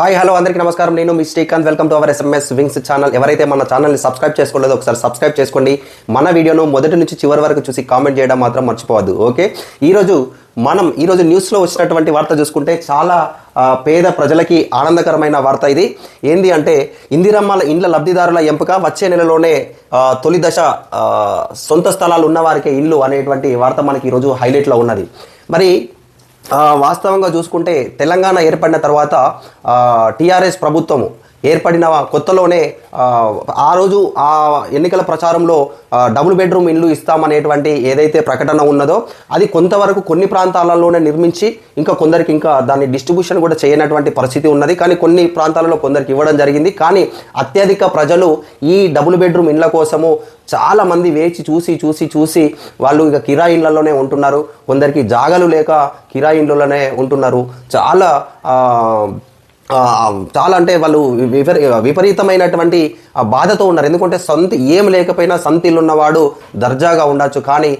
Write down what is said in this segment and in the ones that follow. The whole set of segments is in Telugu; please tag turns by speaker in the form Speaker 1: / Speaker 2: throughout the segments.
Speaker 1: హాయ్ హలో అందరికీ నమస్కారం. నేను మీ Srikanth. Welcome to our SMS wings channel. ఎవరైతే మన ఛానల్ని సబ్స్క్రైబ్ చేసుకోలేదో ఒకసారి సబ్స్క్రైబ్ చేసుకోండి. మన వీడియోను మొదటి నుంచి చివరి వరకు చూసి కామెంట్ చేయడం మాత్రం మర్చిపోవద్దు ఓకే? ఈరోజు మనం ఈరోజు న్యూస్లో వచ్చినటువంటి వార్త చూసుకుంటే చాలా పేద ప్రజలకి ఆనందకరమైన వార్త ఇది. ఏంది అంటే ఇందిరమ్మల ఇండ్ల లబ్ధిదారుల ఎంపిక వచ్చే నెలలోనే తొలి దశ సొంత స్థలాలు ఉన్న వారికి ఇల్లు అనేటువంటి వార్త మనకి ఈరోజు హైలైట్లో ఉన్నది. మరి వాస్తవంగా చూసుకుంటే తెలంగాణ ఏర్పడిన తర్వాత టీఆర్ఎస్ ప్రభుత్వము ఏర్పడిన కొత్తలోనే ఆ, రోజు ఆ ఎన్నికల ప్రచారంలో డబుల్ బెడ్రూమ్ ఇల్లు ఇస్తామనేటువంటి ఏదైతే ప్రకటన ఉన్నదో అది కొంతవరకు కొన్ని ప్రాంతాలలోనే నిర్మించి ఇంకా కొందరికి ఇంకా దాన్ని డిస్ట్రిబ్యూషన్ కూడా చేయనటువంటి పరిస్థితి ఉన్నది. కానీ కొన్ని ప్రాంతాలలో కొందరికి ఇవ్వడం జరిగింది. కానీ అత్యధిక ప్రజలు ఈ డబుల్ బెడ్రూమ్ ఇళ్ళ కోసము చాలా మంది వేచి చూసి చూసి చూసి వాళ్ళు ఇక కిరాయి ఇళ్ళలోనే ఉంటున్నారు. కొందరికి జాగలు లేక కిరాయి ఇళ్ళలోనే ఉంటున్నారు. చాలా చాలా అంటే వాళ్ళు విపరీ విపరీతమైనటువంటి బాధతో ఉన్నారు. ఎందుకంటే సొంత ఏం లేకపోయినా సొంత ఇల్లు ఉన్నవాడు దర్జాగా ఉండొచ్చు. కానీ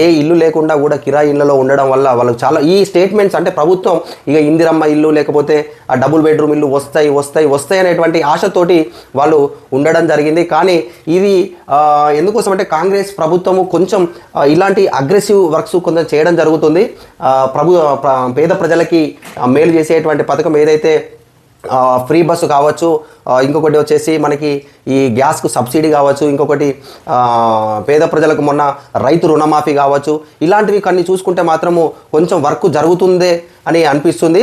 Speaker 1: ఏ ఇల్లు లేకుండా కూడా కిరాయి ఇళ్ళలో ఉండడం వల్ల వాళ్ళకి చాలా ఈ స్టేట్మెంట్స్ అంటే ప్రభుత్వం ఇక ఇందిరమ్మ ఇల్లు లేకపోతే ఆ డబుల్ బెడ్రూమ్ ఇల్లు వస్తాయి వస్తాయి వస్తాయి అనేటువంటి ఆశతోటి వాళ్ళు ఉండడం జరిగింది. కానీ ఇది ఎందుకోసం అంటే కాంగ్రెస్ ప్రభుత్వము కొంచెం ఇలాంటి అగ్రెసివ్ వర్క్స్ కొంచెం చేయడం జరుగుతుంది. ప్రభు పేద ప్రజలకి మేలు చేసేటువంటి పథకం ఏదైతే ఫ్రీ బస్సు కావచ్చు ఇంకొకటి వచ్చేసి మనకి ఈ గ్యాస్కు సబ్సిడీ కావచ్చు ఇంకొకటి పేద ప్రజలకు మొన్న రైతు రుణమాఫీ కావచ్చు ఇలాంటివి కొన్ని చూసుకుంటే మాత్రము కొంచెం వర్క్ జరుగుతుందే అని అనిపిస్తుంది.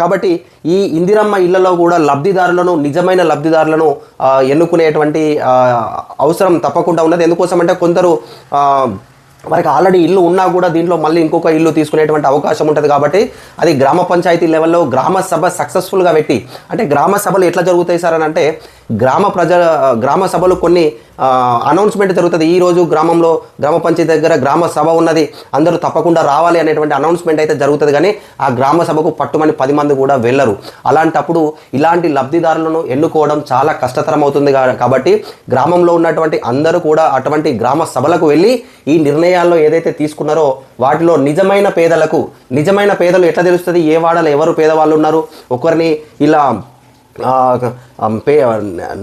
Speaker 1: కాబట్టి ఈ ఇందిరమ్మ ఇళ్ళలో కూడా లబ్ధిదారులను నిజమైన లబ్ధిదారులను ఎన్నుకునేటువంటి అవసరం తప్పకుండా ఉన్నది. ఎందుకోసం అంటే కొందరు వారికి ఆల్రెడీ ఇల్లు ఉన్నా కూడా దీంట్లో మళ్ళీ ఇంకొక ఇల్లు తీసుకునేటువంటి అవకాశం ఉంటుంది కాబట్టి అది గ్రామ పంచాయతీ లెవెల్లో గ్రామ సభ సక్సెస్ఫుల్గా పెట్టి అంటే గ్రామ సభలు ఎట్లా జరుగుతాయి సార్ అని అంటే గ్రామ ప్రజ గ్రామ సభలు కొన్ని అనౌన్స్మెంట్ జరుగుతుంది. ఈ రోజు గ్రామంలో గ్రామ పంచాయతీ దగ్గర గ్రామ సభ ఉన్నది. అందరూ తప్పకుండా రావాలి అనేటువంటి అనౌన్స్మెంట్ అయితే జరుగుతుంది. కానీ ఆ గ్రామ సభకు పట్టుమని పది మంది కూడా వెళ్ళరు. అలాంటప్పుడు ఇలాంటి లబ్ధిదారులను ఎన్నుకోవడం చాలా కష్టతరం అవుతుంది కాబట్టి గ్రామంలో ఉన్నటువంటి అందరూ కూడా అటువంటి గ్రామ సభలకు వెళ్ళి ఈ నిర్ణయాల్లో ఏదైతే తీసుకున్నారో వాటిలో నిజమైన పేదలకు నిజమైన పేదలు ఎట్లా తెలుస్తుంది? ఏ వాడలో ఎవరు పేదవాళ్ళు ఉన్నారు? ఒకరిని ఇలా పే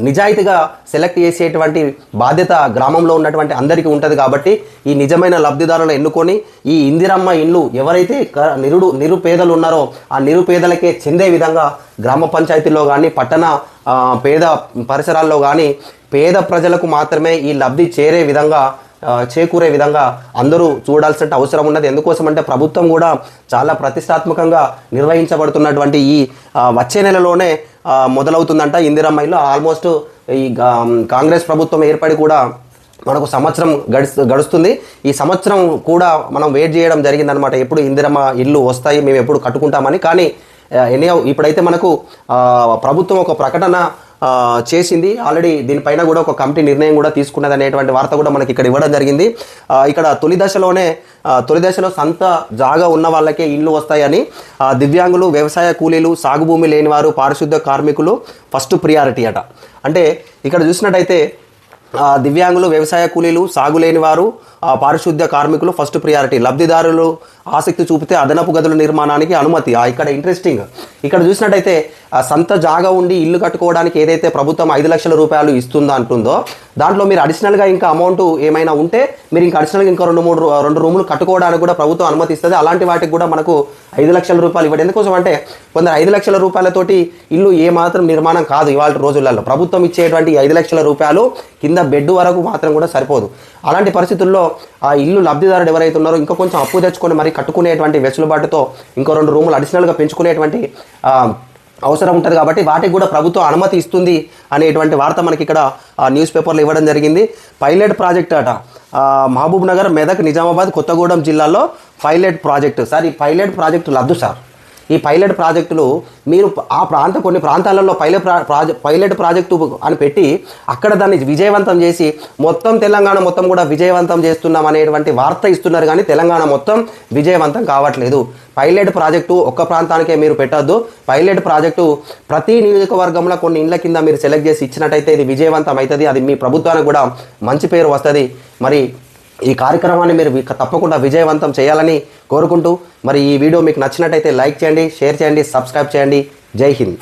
Speaker 1: నిజాయితీగా సెలెక్ట్ చేసేటువంటి బాధ్యత గ్రామంలో ఉన్నటువంటి అందరికీ ఉంటుంది కాబట్టి ఈ నిజమైన లబ్ధిదారులను ఎన్నుకొని ఈ ఇందిరమ్మ ఇల్లు ఎవరైతే క- నిరుడు నిరుపేదలు ఉన్నారో ఆ నిరుపేదలకే చెందే విధంగా గ్రామ పంచాయతీలో కానీ పట్టణ పేద పరిసరాల్లో కానీ పేద ప్రజలకు మాత్రమే ఈ లబ్ధి చేరే విధంగా చేకూరే విధంగా అందరూ చూడాల్సిన అవసరం ఉన్నది. ఎందుకోసం అంటే ప్రభుత్వం కూడా చాలా ప్రతిష్టాత్మకంగా నిర్వహించబడుతున్నటువంటి ఈ వచ్చే నెలలోనే మొదలవుతుందంట. ఇందిరమ్మ ఆల్మోస్ట్ ఈ కాంగ్రెస్ ప్రభుత్వం ఏర్పడి కూడా మనకు సంవత్సరం గడుస్తు గడుస్తుంది. ఈ సంవత్సరం కూడా మనం వెయిట్ చేయడం జరిగిందనమాట ఎప్పుడు ఇందిరమ్మ ఇల్లు వస్తాయి మేము ఎప్పుడు కట్టుకుంటామని. కానీ ఎనీ ఇప్పుడైతే మనకు ప్రభుత్వం ఒక ప్రకటన చేసింది. ఆల్రెడీ దీనిపైన కూడా ఒక కమిటీ నిర్ణయం కూడా తీసుకున్నది అనేటువంటి వార్త కూడా మనకి ఇక్కడ ఇవ్వడం జరిగింది. ఇక్కడ తొలి దశలోనే తొలి దశలో సంత జాగా ఉన్న వాళ్ళకే ఇండ్లు వస్తాయని దివ్యాంగులు వ్యవసాయ కూలీలు సాగు భూమి లేనివారు పారిశుద్ధ కార్మికులు ఫస్ట్ ప్రియారిటీ అట. అంటే ఇక్కడ చూసినట్టయితే దివ్యాంగులు వ్యవసాయ కూలీలు సాగులేని వారు పారిశుద్ధ్య కార్మికులు ఫస్ట్ ప్రియారిటీ లబ్ధిదారులు ఆసక్తి చూపితే అదనపు గదుల నిర్మాణానికి అనుమతి. ఇక్కడ ఇంట్రెస్టింగ్ ఇక్కడ చూసినట్టయితే సంత జాగా ఉండి ఇల్లు కట్టుకోవడానికి ఏదైతే ప్రభుత్వం ఐదు లక్షల రూపాయలు ఇస్తుందో అంటుందో దాంట్లో మీరు అడిషనల్గా ఇంకా అమౌంట్ ఏమైనా ఉంటే మీరు ఇంకా అడిషనల్గా ఇంకా రెండు మూడు రెండు రూములు కట్టుకోవడానికి కూడా ప్రభుత్వం అనుమతిస్తుంది. అలాంటి వాటికి కూడా మనకు ఐదు లక్షల రూపాయలు ఇవ్వడం. ఎందుకోసం అంటే కొందరు ఐదు లక్షల రూపాయలతోటి ఇల్లు ఏ మాత్రం నిర్మాణం కాదు ఇవాళ రోజులలో. ప్రభుత్వం ఇచ్చేటువంటి ఐదు లక్షల రూపాయలు కింద బెడ్ వరకు మాత్రం కూడా సరిపోదు. అలాంటి పరిస్థితుల్లో ఆ ఇల్లు లబ్ధిదారుడు ఎవరైతే ఉన్నారో ఇంకా కొంచెం అప్పు తెచ్చుకొని మరి కట్టుకునేటువంటి వెసులుబాటుతో ఇంకో రెండు రూములు అడిషనల్గా పెంచుకునేటువంటి అవసరం ఉంటుంది కాబట్టి వాటికి కూడా ప్రభుత్వం అనుమతి ఇస్తుంది అనేటువంటి వార్త మనకి ఇక్కడ న్యూస్ పేపర్లో ఇవ్వడం జరిగింది. పైలట్ ప్రాజెక్ట్ అట. మహబూబ్ నగర్ మెదక్ నిజామాబాద్ కొత్తగూడెం జిల్లాలో పైలట్ ప్రాజెక్టు. సార్ ఈ పైలట్ ప్రాజెక్టు లద్దు సార్. ఈ పైలట్ ప్రాజెక్టులు మీరు ఆ ప్రాంత కొన్ని ప్రాంతాలలో పైలట్ ప్రా ప్రాజె పైలట్ ప్రాజెక్టు అని పెట్టి అక్కడ దాన్ని విజయవంతం చేసి మొత్తం తెలంగాణ మొత్తం కూడా విజయవంతం చేస్తున్నాం అనేటువంటి వార్త ఇస్తున్నారు కానీ తెలంగాణ మొత్తం విజయవంతం కావట్లేదు. పైలట్ ప్రాజెక్టు ఒక్క ప్రాంతానికే మీరు పెట్టొద్దు. పైలట్ ప్రాజెక్టు ప్రతి నియోజకవర్గంలో కొన్ని ఇండ్ల కింద మీరు సెలెక్ట్ చేసి ఇచ్చినట్టయితే ఇది విజయవంతం అవుతుంది. అది మీ ప్రభుత్వానికి కూడా మంచి పేరు వస్తుంది. మరి ఈ కార్యక్రమాన్ని మీరు తప్పకుండా విజయవంతం చేయాలని కోరుకుంటూ మరి ఈ వీడియో మీకు నచ్చినట్టయితే లైక్ చేయండి షేర్ చేయండి సబ్స్క్రైబ్ చేయండి. జై హింద్.